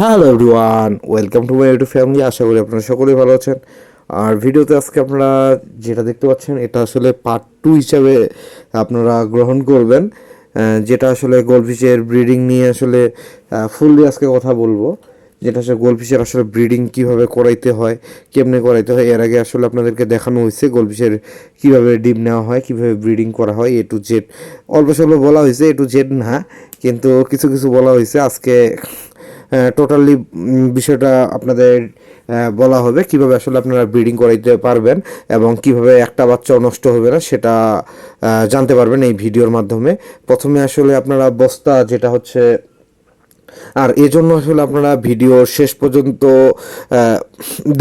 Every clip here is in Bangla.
Hello everyone welcome to my YouTube family আশা করি আপনারা সকলেই ভালো আছেন। আর ভিডিওতে আজকে আপনারা যেটা দেখতে পাচ্ছেন, এটা আসলে পার্ট টু হিসাবে আপনারা গ্রহণ করবেন যেটা আসলে গোলফিশের ব্রিডিং নিয়ে আসলে ফুললি আজকে কথা বলব। যেটা আসলে গোলফিশের আসলে ব্রিডিং কীভাবে করাইতে হয়, কেমনে করাইতে হয়, এর আগে আসলে আপনাদেরকে দেখানো হয়েছে গোলফিশের কীভাবে ডিম নেওয়া হয়, কীভাবে ব্রিডিং করা হয় এ টু জেড অল্প স্বল্প বলা হয়েছে এ টু জেড না, কিন্তু কিছু কিছু বলা হয়েছে। আজকে টোটালি বিষয়টা আপনাদের বলা হবে কীভাবে আসলে আপনারা ব্রিডিং করাইতে পারবেন এবং কীভাবে একটা বাচ্চাও নষ্ট হবে না সেটা জানতে পারবেন এই ভিডিওর মাধ্যমে। প্রথমে আসলে আপনারা বস্তা যেটা হচ্ছে আর এজন্য আসলে আপনারা ভিডিও শেষ পর্যন্ত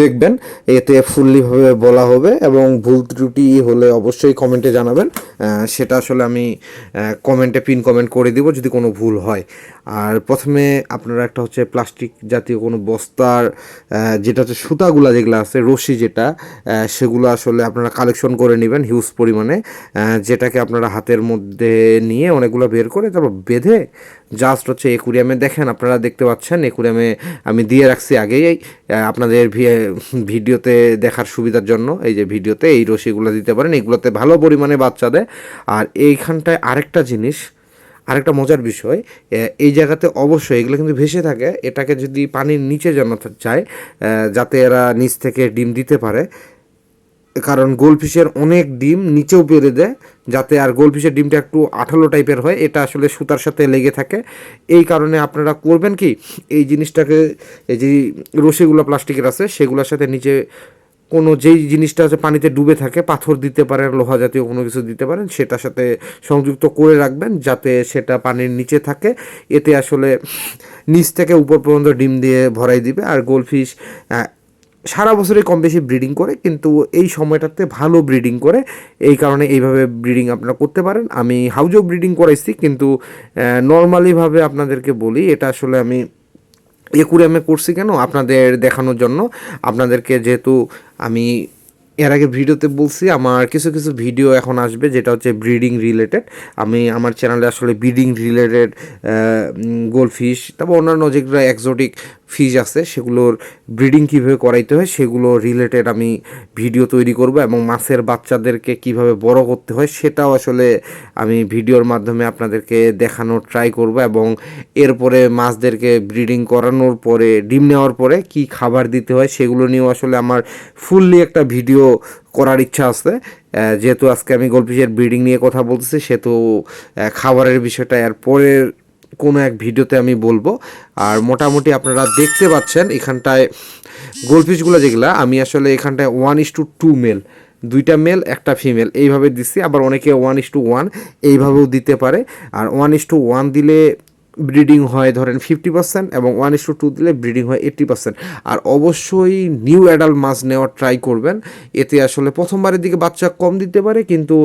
দেখবেন। এতে ফুললিভাবে বলা হবে এবং ভুল ত্রুটি হলে অবশ্যই কমেন্টে জানাবেন। সেটা আসলে আমি কমেন্টে, পিন কমেন্ট করে দিব যদি কোনো ভুল হয়। আর প্রথমে আপনারা একটা হচ্ছে প্লাস্টিক জাতীয় কোনো বস্তার যেটা হচ্ছে সুতাগুলা যেগুলো আছে, রশি যেটা সেগুলো আসলে আপনারা কালেকশন করে নেবেন হিউজ পরিমাণে। যেটাকে আপনারা হাতের মধ্যে নিয়ে অনেকগুলো বের করে তারপর বেঁধে জাস্ট হচ্ছে একুরিয়ামে দেখেন, আপনারা দেখতে পাচ্ছেন একুরিয়ামে আমি দিয়ে রাখছি আগেই আপনাদের ভিডিওতে দেখার সুবিধার জন্য, এই যে ভিডিওতে এই রশিগুলো দিতে পারেন, এগুলোতে ভালো পরিমাণে বাচ্চা দেয় আর এইখানটায় আরেকটা জিনিস, আরেকটা মজার বিষয় এই জায়গাতে অবশ্যই এগুলো কিন্তু ভেসে থাকে, এটাকে যদি পানির নিচে জানাতে চায় যাতে এরা নিচ থেকে ডিম দিতে পারে কারণ গোলফিশের অনেক ডিম নিচেও পেরে দেয়, যাতে আর গোলফিশের ডিমটা একটু আঠালো টাইপের হয়, এটা আসলে সুতার সাথে লেগে থাকে। এই কারণে আপনারা করবেন কি, এই জিনিসটাকে, এই যে রশিগুলো প্লাস্টিকের আছে, সেগুলোর সাথে নিচে কোনো যেই জিনিসটা আছে পানিতে ডুবে থাকে, পাথর দিতে পারেন, লোহা জাতীয় কোনো কিছু দিতে পারেন, সেটার সাথে সংযুক্ত করে রাখবেন, যাতে সেটা পানির নিচে থাকে। এতে আসলে নিচ থেকে উপর পর্যন্ত ডিম দিয়ে ভরাই দিবে। আর গোলফিশ সারা বছরে কম বেশি ব্রিডিং করে, কিন্তু এই সময়টাতে ভালো ব্রিডিং করে। এই কারণে এইভাবে ব্রিডিং আপনারা করতে পারেন। আমি হাউজেও ব্রিডিং করাইছি, কিন্তু নর্মালিভাবে আপনাদেরকে বলি, এটা আসলে আমি একুরিয়ামে করছি কেন? আপনাদের দেখানোর জন্য। আপনাদেরকে যেহেতু আমি এর আগে ভিডিওতে বলছি, আমার কিছু কিছু ভিডিও এখন আসবে যেটা হচ্ছে ব্রিডিং রিলেটেড। আমি আমার চ্যানেলে আসলে ব্রিডিং রিলেটেড গোলফিশ, তারপর অন্যান্য যেগুলো এক্সোটিক ফিশ আছে, সেগুলোর ব্রিডিং কীভাবে করাইতে হয়, সেগুলো রিলেটেড আমি ভিডিও তৈরি করব এবং মাছের বাচ্চাদেরকে কীভাবে বড় করতে হয়, সেটাও আসলে আমি ভিডিওর মাধ্যমে আপনাদেরকে দেখানোর ট্রাই করব এবং এরপরে মাছদেরকে ব্রিডিং করানোর পরে, ডিম নেওয়ার পরে কি খাবার দিতে হয়, সেগুলো নিয়েও আসলে আমার ফুললি একটা ভিডিও করার ইচ্ছা আছে। যেহেতু আজকে আমি গোলফিশের ব্রিডিং নিয়ে কথা বলতেছি, সেহেতু খাবারের বিষয়টা এর পরের কোনো এক ভিডিওতে আমি বলব। আর মোটামুটি আপনারা দেখতে পাচ্ছেন এখানটায় গোলফিশগুলো যেগুলা, আমি আসলে এখানটায় one is to two male দুইটা মেল একটা ফিমেল এইভাবে দিচ্ছি। আবার অনেকে ওয়ান ইস টু ওয়ান এইভাবেও দিতে পারে। আর ওয়ান ইস টু ওয়ান দিলে ব্রিডিং হয় ধরেন ফিফটি পার্সেন্ট এবং one is to two breeding হয় এইট্টি পার্সেন্ট। আর অবশ্যই নিউ অ্যাডাল্ট মাছ নেওয়ার ট্রাই করবেন। এতে আসলে প্রথমবারের দিকে বাচ্চা কম দিতে পারে, কিন্তু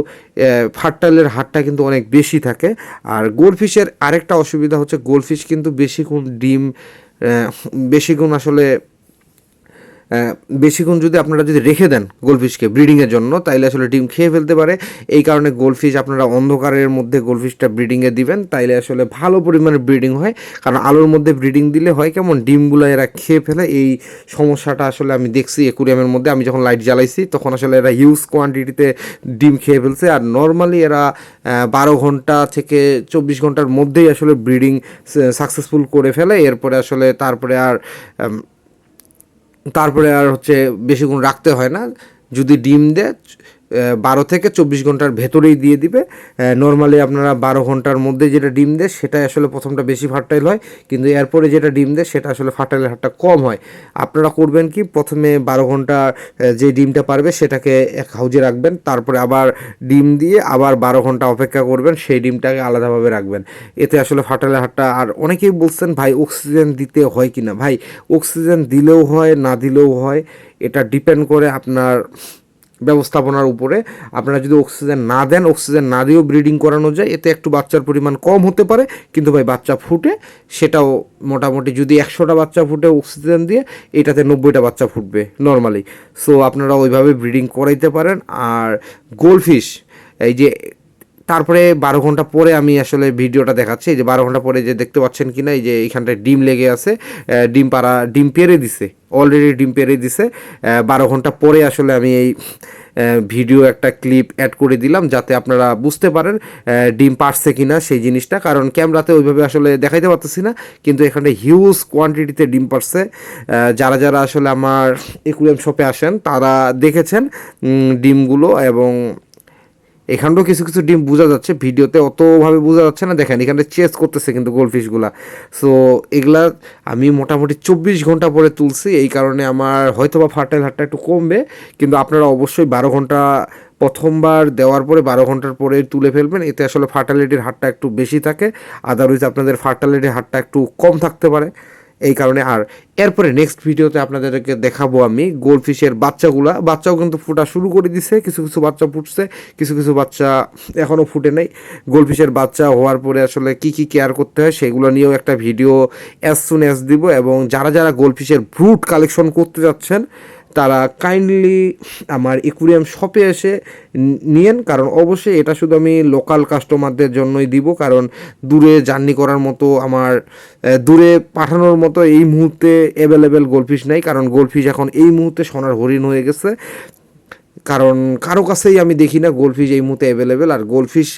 ফার্টাইলের হারটা কিন্তু অনেক বেশি থাকে। আর গোলফিশের আরেকটা অসুবিধা হচ্ছে গোলফিশ কিন্তু বেশিক্ষণ ডিম বেশিক্ষণ আসলে বেশিক্ষণ যদি আপনারা যদি রেখে দেন গোলফিশকে ব্রিডিংয়ের জন্য, তাইলে আসলে ডিম খেয়ে ফেলতে পারে। এই কারণে গোলফিশ আপনারা অন্ধকারের মধ্যে গোলফিশটা ব্রিডিংয়ে দিবেন, তাইলে আসলে ভালো পরিমাণে ব্রিডিং হয়। কারণ আলোর মধ্যে ব্রিডিং দিলে হয় কেমন? ডিমগুলো এরা খেয়ে ফেলে। এই সমস্যাটা আসলে আমি দেখছি একুরিয়ামের মধ্যে। আমি যখন লাইট জ্বালাইছি, তখন আসলে এরা হিউজ কোয়ান্টিটিতে ডিম খেয়ে ফেলছে। আর নর্মালি এরা বারো ঘণ্টা থেকে চব্বিশ ঘণ্টার মধ্যেই আসলে ব্রিডিং সাকসেসফুল করে ফেলে। এরপরে আসলে তারপরে আর তারপরে আর হচ্ছে বেশিক্ষণ রাখতে হয় না। যদি ডিম দেয় বারো থেকে চব্বিশ ঘণ্টার ভেতরেই দিয়ে দিবে। নর্মালি আপনারা বারো ঘণ্টার মধ্যে যেটা ডিম দেয়, সেটাই আসলে প্রথমটা বেশি ফার্টাইল হয়। কিন্তু এরপরে যেটা ডিম দেয়, সেটা আসলে ফার্টাইলের হারটা কম হয়। আপনারা করবেন কি, প্রথমে বারো ঘণ্টা যে ডিমটা পারবে, সেটাকে এক হাউজে রাখবেন। তারপরে আবার ডিম দিয়ে আবার বারো ঘণ্টা অপেক্ষা করবেন, সেই ডিমটাকে আলাদাভাবে রাখবেন। এতে আসলে ফার্টাইলের হারটা, আর অনেকেই বলছেন, ভাই অক্সিজেন দিতে হয় কি না ভাই অক্সিজেন দিলেও হয়, না দিলেও হয়, এটা ডিপেন্ড করে আপনার ব্যবস্থাপনার উপরে। আপনারা যদি অক্সিজেন না দেন অক্সিজেন না দিয়েও ব্রিডিং করানো যায়, এতে একটু বাচ্চার পরিমাণ কম হতে পারে। কিন্তু ভাই, বাচ্চা ফুটে, সেটাও মোটামুটি যদি একশোটা বাচ্চা ফুটে অক্সিজেন দিয়ে, এটাতে নব্বইটা বাচ্চা ফুটবে নর্মালি সো আপনারা ওইভাবে ব্রিডিং করাইতে পারেন। আর গোলফিশ এই যে তারপরে বারো ঘণ্টা পরে আমি আসলে ভিডিওটা দেখাচ্ছি। যে বারো ঘণ্টা পরে যে দেখতে পাচ্ছেন কি না এই যে এইখানটায় ডিম লেগে আছে ডিম পাড়া, ডিম পেরে দিছে অলরেডি ডিম পেরে দিছে। বারো ঘণ্টা পরে আসলে আমি এই ভিডিও একটা ক্লিপ অ্যাড করে দিলাম যাতে আপনারা বুঝতে পারেন ডিম পারছে কি না সেই জিনিসটা। কারণ ক্যামেরাতে ওইভাবে আসলে দেখাইতে পারতেছি না, কিন্তু এখানে হিউজ কোয়ান্টিটিতে ডিম পারছে যারা যারা আসলে আমার একুরিয়াম শপে আসেন, তারা দেখেছেন ডিমগুলো এবং এখানটাও কিছু কিছু ডিম বোঝা যাচ্ছে, ভিডিওতে অতভাবে বোঝা যাচ্ছে না। দেখেন এখানে চেস করতেছে কিন্তু গোলফিশগুলা সো এগুলা আমি মোটামুটি চব্বিশ ঘণ্টা পরে তুলছি, এই কারণে আমার হয়তো বা ফার্টাইল হারটা একটু কমবে, কিন্তু আপনারা অবশ্যই বারো ঘণ্টা প্রথমবার দেওয়ার পরে বারো ঘণ্টার পরে তুলে ফেলবেন। এতে আসলে ফার্টালিটির হারটা একটু বেশি থাকে আদারওয়াইজ আপনাদের ফার্টালিটির হারটা একটু কম থাকতে পারে। এই কারণে আর এরপরে নেক্সট ভিডিওতে আপনাদেরকে দেখাবো আমি গোলফিশের বাচ্চাগুলা। বাচ্চাও কিন্তু ফোটা শুরু করে দিছে, কিছু কিছু বাচ্চা ফুটছে, কিছু কিছু বাচ্চা এখনও ফুটে নেই। গোলফিশের বাচ্চা হওয়ার পরে আসলে কি কি কেয়ার করতে হয় সেগুলো নিয়েও একটা ভিডিও অ্যাজ সুন অ্যাজ দিব এবং যারা যারা গোলফিশের ব্রুট কালেকশন করতে যাচ্ছেন তারা কাইন্ডলি আমার ইকুরিয়াম শপে এসে নিয়েন, কারণ অবশ্যই এটা শুধু আমি লোকাল কাস্টমারদের জন্যই দিব, কারণ দূরে জার্নি করার মতো আমার দূরে পাঠানোর মতো এই মুহূর্তে অ্যাভেলেবেল গোলফিশ নাই, কারণ গোলফিশ এখন এই মুহূর্তে সোনার হরিণ হয়ে গেছে। কারণ কারও কাছেই আমি দেখি না গোলফিশ এই মুহূর্তে অ্যাভেলেবেল আর গোলফিশ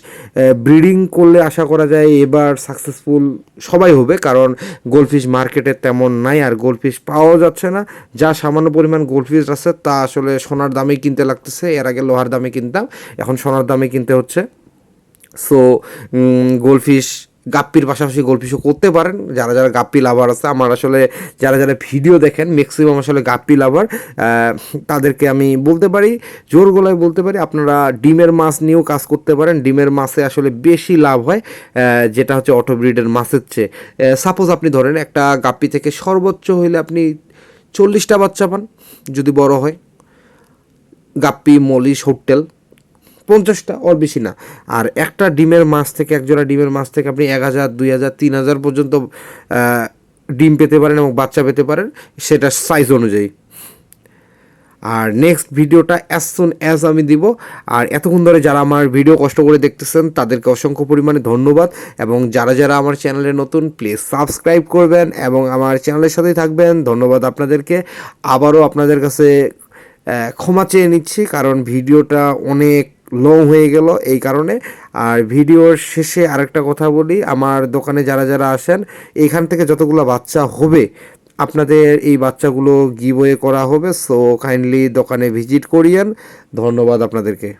ব্রিডিং করলে আশা করা যায় এবার সাকসেসফুল সবাই হবে, কারণ গোলফিশ মার্কেটে তেমন নাই, আর গোলফিশ পাওয়াও যাচ্ছে না। যা সামান্য পরিমাণ গোলফিশ আছে, তা আসলে সোনার দামে কিনতে লাগতেছে, এর আগে লোহার দামে কিনতাম, এখন সোনার দামে কিনতে হচ্ছে। সো গোলফিশ গাপ্পির পাশাপাশি গোলফিশও করতে পারেন। যারা যারা গাপ্পি লাভার আছে, আমার আসলে যারা যারা ভিডিও দেখেন ম্যাক্সিমাম আসলে গাপ্পি লাভার তাদেরকে আমি বলতে পারি, জোর গলায় বলতে পারি, আপনারা ডিমের মাছ নিয়েও কাজ করতে পারেন। ডিমের মাছে আসলে বেশি লাভ হয় যেটা হচ্ছে অটো ব্রিডের মাছের চেয়ে। সাপোজ আপনি ধরেন একটা গাপ্পি থেকে সর্বোচ্চ হইলে আপনি চল্লিশটা বাচ্চা পান, যদি বড় হয়। গাপ্পি, মলিশ, হোটেল পঞ্চাশটা, ওর বেশি না। আর একটা ডিমের মাছ থেকে, একজোড়া ডিমের মাছ থেকে আপনি এক হাজার, দুই হাজার, তিন হাজার পর্যন্ত ডিম পেতে পারেন এবং বাচ্চা পেতে পারেন, সেটা সাইজ অনুযায়ী। আর নেক্সট ভিডিওটা অ্যাজ সুন অ্যাজ আমি দিব। আর এতক্ষণ ধরে যারা আমার ভিডিও কষ্ট করে দেখতেছেন, তাদেরকে অসংখ্য পরিমাণে ধন্যবাদ। এবং যারা যারা আমার চ্যানেলে নতুন প্লিজ সাবস্ক্রাইব করবেন এবং আমার চ্যানেলের সাথেই থাকবেন। ধন্যবাদ আপনাদেরকে। আবারও আপনাদের কাছে ক্ষমা চেয়ে নিচ্ছি, কারণ ভিডিওটা অনেক লং হয়ে গেল এই কারণে। আর ভিডিওর শেষে আরেকটা কথা বলি, আমার দোকানে যারা যারা আসেন, এখান থেকে যতগুলো বাচ্চা হবে, আপনাদের এই বাচ্চাগুলো গিবয়ে করা হবে। সো কাইন্ডলি দোকানে ভিজিট করিয়েন। ধন্যবাদ আপনাদেরকে।